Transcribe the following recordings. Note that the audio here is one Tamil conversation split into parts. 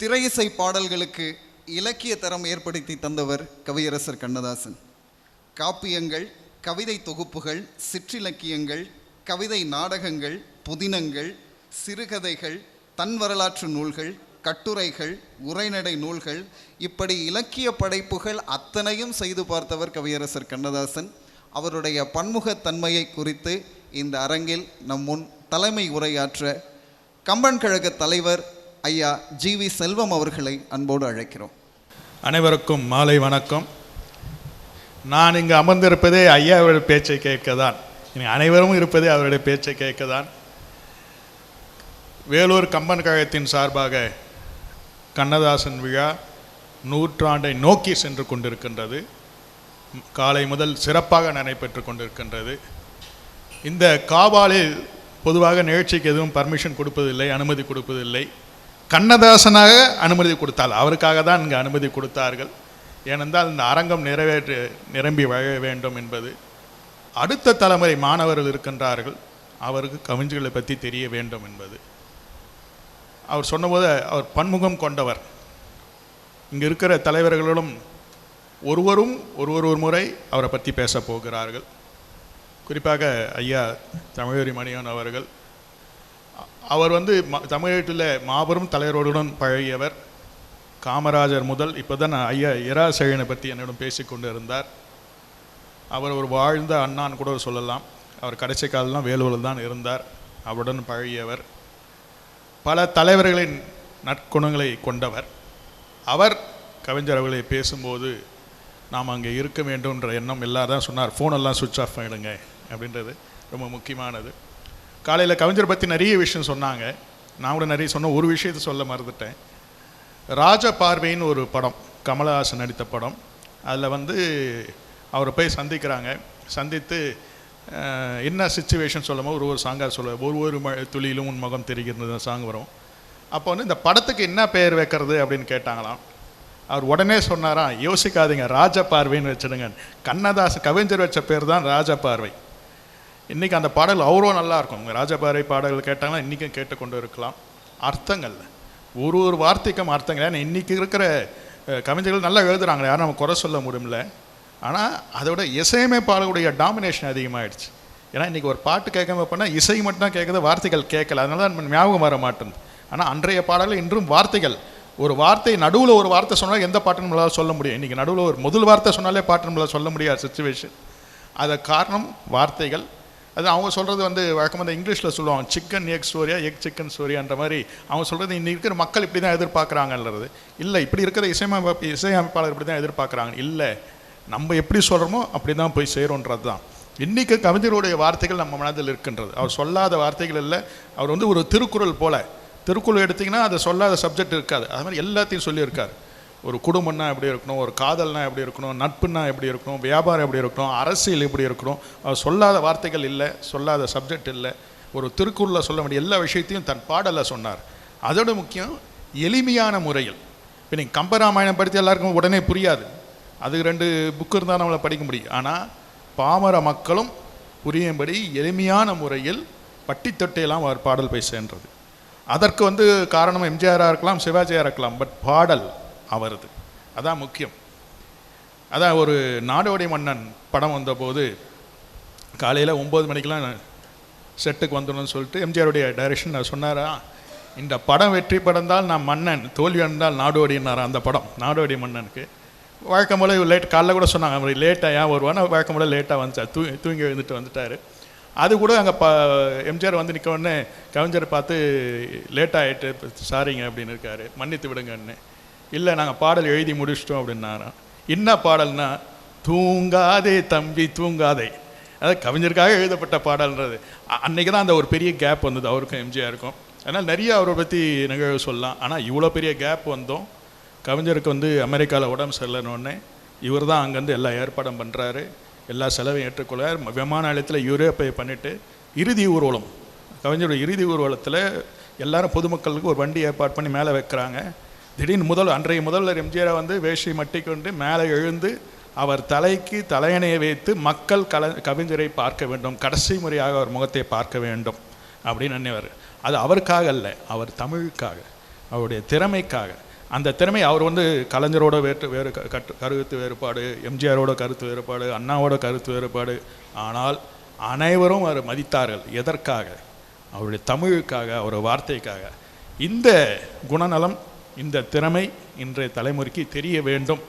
திரையிசை பாடல்களுக்கு இலக்கிய தரம் ஏற்படுத்தி தந்தவர் கவியரசர் கண்ணதாசன். காப்பியங்கள் கவிதை தொகுப்புகள் சிற்றிலக்கியங்கள் கவிதை நாடகங்கள் புதினங்கள் சிறுகதைகள் தன் வரலாற்று நூல்கள் கட்டுரைகள் உரைநடை நூல்கள் இப்படி இலக்கிய படைப்புகள் அத்தனையும் செய்து பார்த்தவர் கவியரசர் கண்ணதாசன். அவருடைய பன்முகத்தன்மையை குறித்து இந்த அரங்கில் நம் முன் தலைமை உரையாற்ற கம்பன் கழக தலைவர் ஐயா ஜி வி செல்வம் அவர்களை அன்போடு அழைக்கிறோம். அனைவருக்கும் மாலை வணக்கம். நான் இங்கு அமர்ந்திருப்பதே ஐயாவுடைய பேச்சை கேட்க தான் இனி அனைவரும் இருப்பதே அவருடைய பேச்சை கேட்க தான் வேலூர் கம்பன் கழகத்தின் சார்பாக கண்ணதாசன் விழா நூற்றாண்டை நோக்கி சென்று கொண்டிருக்கின்றது. காலை முதல் சிறப்பாக நடைபெற்று கொண்டிருக்கின்றது. இந்த காபாலில் பொதுவாக நிகழ்ச்சிக்கு எதுவும் பர்மிஷன் கொடுப்பதில்லை அனுமதி கொடுப்பதில்லை. கண்ணதாசனாக அனுமதி கொடுத்தால் அவருக்காக தான் இங்கே அனுமதி கொடுத்தார்கள். ஏனென்றால் இந்த அரங்கம் நிறைவேற்று நிரம்பி வழ வேண்டும் என்பது அடுத்த தலைமுறை மாணவர்கள் இருக்கின்றார்கள். அவருக்கு கவிஞர்களை பற்றி தெரிய வேண்டும் என்பது. அவர் சொன்னபோது அவர் பன்முகம் கொண்டவர். இங்கே இருக்கிற தலைவர்களும் ஒருவரும் ஒருவர் ஒரு முறை அவரை பற்றி பேசப் போகிறார்கள். குறிப்பாக ஐயா தமிழறி மணியன் அவர்கள் அவர் வந்து ம தமிழகத்தில் மாபெரும் தலைவர்களுடன் பழகியவர். காமராஜர் முதல் இப்போ தான் ஐயா இரா செழியனை பற்றி என்னிடம் பேசிக்கொண்டு இருந்தார் அவர் ஒரு வாழ்ந்த அண்ணான்னு கூட சொல்லலாம். அவர் கடைசி காலம்லாம் வேலூரில் தான் இருந்தார். அவருடன் பழகியவர். பல தலைவர்களின் நற்குணங்களை கொண்டவர். அவர் கவிஞர் அவர்களை பேசும்போது நாம் அங்கே இருக்க வேண்டும்ன்ற எண்ணம் எல்லாரும் சொன்னார். ஃபோனெல்லாம் சுவிட்ச் ஆஃப் பண்ணிடுங்க அப்படின்றது ரொம்ப முக்கியமானது. காலையில் கவிஞர் பற்றி நிறைய விஷயம் சொன்னாங்க. நான் கூட நிறைய சொன்ன ஒரு விஷயத்தை சொல்ல மறந்துட்டேன். ராஜ பார்வைன்னு ஒரு படம் கமலஹாசன் நடித்த படம். அதில் வந்து அவரை போய் சந்திக்கிறாங்க. சந்தித்து என்ன சுச்சுவேஷன் சொல்லமோ ஒரு ஒரு சாங்காக சொல்ல ஒரு ஒரு ம துளியிலும் உன் முகம் தெரிகிறது சாங் வரும். அப்போ வந்து இந்த படத்துக்கு என்ன பெயர் வைக்கிறது அப்படின்னு கேட்டாங்களாம். அவர் உடனே சொன்னாராம் யோசிக்காதீங்க ராஜ பார்வைன்னு வச்சுடுங்க கண்ணதாசன் கவிஞர் வச்ச பேர் தான் ராஜ பார்வை. இன்றைக்கி அந்த பாடல் அவ்வளோ நல்லா இருக்கும் ராஜபாறை பாடல்கள் கேட்டாங்கன்னா இன்றைக்கும் கேட்டுக்கொண்டு இருக்கலாம். அர்த்தங்கள் ஒரு ஒரு வார்த்தைக்கும் அர்த்தங்கள். ஏன்னா இன்றைக்கி இருக்கிற கவிஞர்கள் நல்லா எழுதுகிறாங்களே யாரும் நம்ம குறை சொல்ல முடியல. ஆனால் அதோட இசையமைப்பாளருடைய டாமினேஷன் அதிகமாகிடுச்சு ஏன்னா இன்றைக்கி ஒரு பாட்டு கேட்காம பண்ணால் இசை மட்டும் தான் கேட்குது வார்த்தைகள் கேட்கல. அதனால தான் நம்ம ஞாபகம் வர மாட்டேங்குது. ஆனால் அன்றைய பாடலில் இன்றும் வார்த்தைகள். ஒரு வார்த்தை நடுவில் ஒரு வார்த்தை சொன்னால் எந்த பாட்டு நம்மளால் சொல்ல முடியும் இன்றைக்கி நடுவில் ஒரு முதல் வார்த்தை சொன்னாலே பாட்டு நம்மளால் சொல்ல முடியாத சுச்சுவேஷன் அதை காரணம் வார்த்தைகள் அது அவங்க சொல்கிறது வந்து வழக்கமாக இந்த இங்கிலீஷில் சொல்லுவாங்க சிக்கன் எக் ஸ்டோரியா எக் சிக்கன் ஸ்டோரியான்ற மாதிரி அவங்க சொல்கிறது இன்னைக்கு இருக்கிற மக்கள் இப்படி தான் எதிர்பார்க்குறாங்கன்றது. இல்லை இப்படி இருக்கிற இசையமைப்பு இசையமைப்பாளர் இப்படி தான் எதிர்பார்க்குறாங்க. இல்லை நம்ம எப்படி சொல்கிறோமோ அப்படி தான் போய் செய்கிறோன்றது தான். இன்றைக்கி கவிஞருடைய வார்த்தைகள் நம்ம மனதில் இருக்கின்றது. அவர் சொல்லாத வார்த்தைகள் இல்லை. அவர் வந்து ஒரு திருக்குறள் போல். திருக்குறள் எடுத்திங்கன்னா அதை சொல்லாத சப்ஜெக்ட் இருக்காது. அது மாதிரி எல்லாத்தையும் சொல்லியிருக்காரு. ஒரு குடும்பம்னா எப்படி இருக்கணும் ஒரு காதல்னா எப்படி இருக்கணும் நட்புன்னா எப்படி இருக்கணும் வியாபாரம் எப்படி இருக்கணும் அரசியல் எப்படி இருக்கணும் சொல்லாத வார்த்தைகள் இல்லை சொல்லாத சப்ஜெக்ட் இல்லை. ஒரு திருக்குறளில் சொல்ல வேண்டிய எல்லா விஷயத்தையும் தன் பாடலில் சொன்னார். அதோட முக்கியம் எளிமையான முறையில். இப்போ நீங்கள் கம்பராமாயணம் படித்து எல்லாருக்கும் உடனே புரியாது. அது ரெண்டு புக்கு இருந்தால் நம்மளை படிக்க முடியும். ஆனால் பாமர மக்களும் புரியும்படி எளிமையான முறையில் பட்டித்தொட்டையெல்லாம் அவர் பாடல் போய் சேர்ந்தது. அதற்கு வந்து காரணம் எம்ஜிஆராக இருக்கலாம் சிவாஜியாக இருக்கலாம் பட் பாடல் அவரது. அதான் முக்கியம். அதான் ஒரு நாடோடி மன்னன் படம் வந்தபோது காலையில் ஒம்பது மணிக்கெலாம் செட்டுக்கு வந்துடணும்னு சொல்லிட்டு எம்ஜிஆருடைய டைரக்ஷன் சொன்னாரா இந்த படம் வெற்றி படந்தால் நான் மன்னன் தோல்வி அடைந்தால் நாடோடினாரா அந்த படம் நாடோடி மன்னனுக்கு. வழக்கம் போல் லேட் காலைல கூட சொன்னாங்க அவர் லேட்டாக ஏன் வருவான்னு வழக்கம் போல் லேட்டாக வந்துச்சார் தூ தூங்கி எழுந்துட்டு வந்துட்டார். அது கூட அங்கே ப எம்ஜிஆர் வந்து நிற்க உடனே கவிஞர் பார்த்து லேட் ஆகிட்டு சாரிங்க அப்படின்னு இருக்காரு. மன்னித்து விடுங்கன்னு. இல்லை நாங்கள் பாடல் எழுதி முடிச்சிட்டோம் அப்படின்னாராம். என்ன பாடல்னா தூங்காதே தம்பி தூங்காதே. அதாவது கவிஞருக்காக எழுதப்பட்ட பாடல்ன்றது. அன்றைக்கி தான் அந்த ஒரு பெரிய கேப் வந்தது அவருக்கும் எம்ஜிஆருக்கும். அதனால் நிறைய அவரை பற்றி நிகழ்வு சொல்லலாம். ஆனால் இவ்வளோ பெரிய கேப் வந்தோம். கவிஞருக்கு வந்து அமெரிக்காவில் உடம்பு சரியில்லைன்னு இவர் தான் அங்கேருந்து எல்லா ஏற்பாடும் பண்ணுறாரு எல்லா செலவையும் ஏற்றுக்கொள்ளார் விமான நிலையத்தில் யூரோப்பை பண்ணிவிட்டு இறுதி ஊர்வலம். கவிஞருடைய இறுதி ஊர்வலத்தில் எல்லாரும் பொதுமக்களுக்கு ஒரு வண்டி ஏற்பாடு பண்ணி மேலே வைக்கிறாங்க. திடீர்னு முதல் அன்றைய முதல்வர் எம்ஜிஆரை வந்து வேஷை மட்டி கொண்டு மேலே எழுந்து அவர் தலைக்கு தலையணையை வைத்து மக்கள் கல கவிஞரை பார்க்க வேண்டும் கடைசி முறையாக அவர் முகத்தை பார்க்க வேண்டும் அப்படின்னு நினைவார். அது அவருக்காக அல்ல அவர் தமிழுக்காக அவருடைய திறமைக்காக. அந்த திறமை அவர் வந்து கலைஞரோட வேற்று வேறு க- கட்டு கருத்து வேறுபாடு எம்ஜிஆரோட கருத்து வேறுபாடு அண்ணாவோட கருத்து வேறுபாடு. ஆனால் அனைவரும் அவர் மதித்தார்கள். எதற்காக? அவருடைய தமிழுக்காக அவர் வார்த்தைக்காக. இந்த குணநலம் இந்த திறமை இன்றைய தலைமுறைக்கு தெரிய வேண்டும்.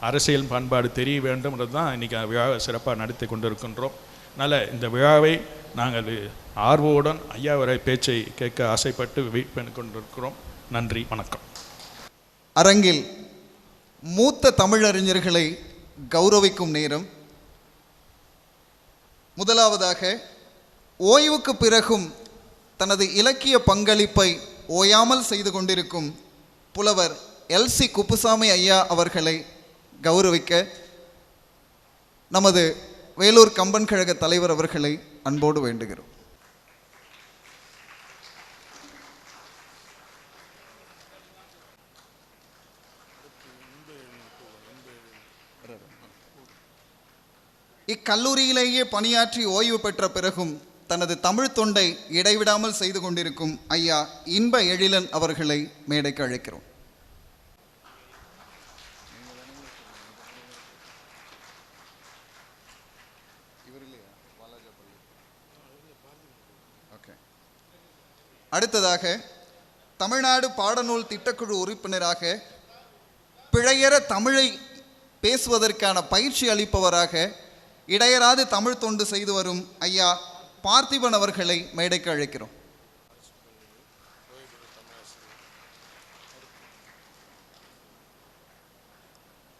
அரசியல் பண்பாடு தெரிய வேண்டும்ன்றது தான் இன்றைக்கி விழாவை சிறப்பாக நடத்தி கொண்டிருக்கின்றோம். அதனால் இந்த விழாவை நாங்கள் ஆர்வவுடன் ஐயாவரை பேச்சை கேட்க ஆசைப்பட்டு வெயிட் பண்ணி கொண்டிருக்கிறோம். நன்றி வணக்கம். அரங்கில் மூத்த தமிழறிஞர்களை கௌரவிக்கும் நேரம். முதலாவதாக ஓய்வுக்கு பிறகும் தனது இலக்கிய பங்களிப்பை ஓயாமல் செய்து கொண்டிருக்கும் புலவர் எல்சி குப்புசாமி ஐயா அவர்களை கௌரவிக்க நமது வேலூர் கம்பன் கழக தலைவர் அவர்களை அன்போடு வேண்டுகிறோம். இக்கல்லூரியிலேயே பணியாற்றி ஓய்வு பெற்ற பிறகும் தனது தமிழ் தொண்டை இடைவிடாமல் செய்து கொண்டிருக்கும் ஐயா இன்ப எழிலன் அவர்களை மேடைக்கு அழைக்கிறோம். அடுத்ததாக தமிழ்நாடு பாடநூல் திட்டக்குழு உறுப்பினராக பிழையற தமிழை பேசுவதற்கான பயிற்சி அளிப்பவராக இடையராது தமிழ் தொண்டு செய்து வரும் ஐயா பார்த்திபன் அவர்களை மேடைக்கு அழைக்கிறோம்.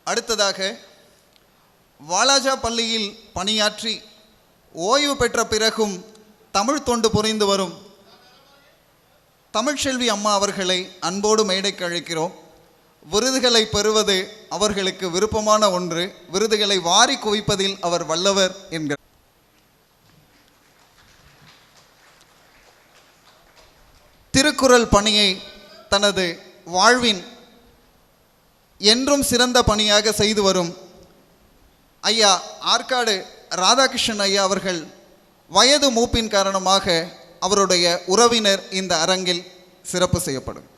அடுத்ததாக வாலாஜா பள்ளியில் பணியாற்றி ஓய்வு பெற்ற பிறகும் தமிழ் தொண்டு புரிந்து வரும் தமிழ்ச்செல்வி அம்மா அவர்களை அன்போடு மேடைக்கு அழைக்கிறோம். விருதுகளை பெறுவது அவர்களுக்கு விருப்பமான ஒன்று. விருதுகளை வாரி குவிப்பதில் அவர் வல்லவர் என்கிறார். திருக்குறள் பணியை தனது வாழ்வின் என்றும் சிறந்த பணியாக செய்து வரும் ஐயா ஆற்காடு ராதாகிருஷ்ணன் ஐயா அவர்கள் வயது மூப்பின் காரணமாக அவருடைய உறவினர் இந்த அரங்கில் சிறப்பு செய்யப்படும்.